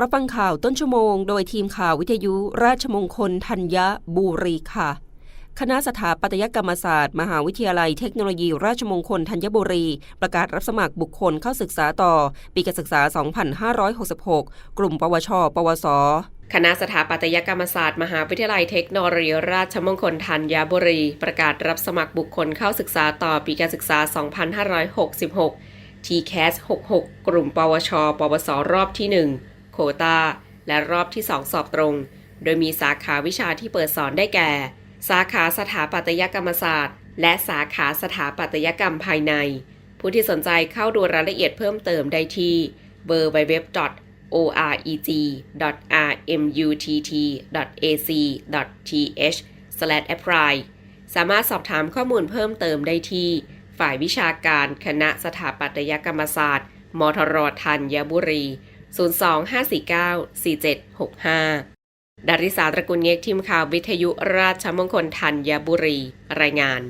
รับฟังข่าวต้นชั่วโมง โดยทีมข่าววิทยุราชมงคลธัญบุรีค่ะ คณะสถาปัตยกรรมศาสตร์ มหาวิทยาลัยเทคโนโลยี ราชมงคลธัญบุรี ประกาศรับสมัครบุคคลเข้าศึกษาต่อ ปีการศึกษา 2566 กลุ่ม ปวช ปวสคณะสถาปัตยกรรมศาสตร์ มหาวิทยาลัยเทคโนโลยีราชมงคลธัญบุรี ประกาศรับสมัครบุคคลเข้าศึกษาต่อปีการศึกษา 2566 TCAS 66 กลุ่ม ปวช ปวส รอบที่ 1 โคตาและรอบที่ 2 สอบตรง โดยมีสาขาวิชาที่เปิดสอนได้แก่ สาขาสถาปัตยกรรมศาสตร์ และสาขาสถาปัตยกรรมภายใน ผู้ที่สนใจเข้าดูรายละเอียดเพิ่มเติมได้ที่ www.oreg.rmutt.ac.th/apply สามารถสอบถามข้อมูลเพิ่มเติมได้ที่ ฝ่ายวิชาการคณะสถาปัตยกรรมศาสตร์ มทรธัญบุรี 025494765 ดาริสาตระกูลเงกทีมข่าววิทยุราชมงคลธัญบุรี รายงาน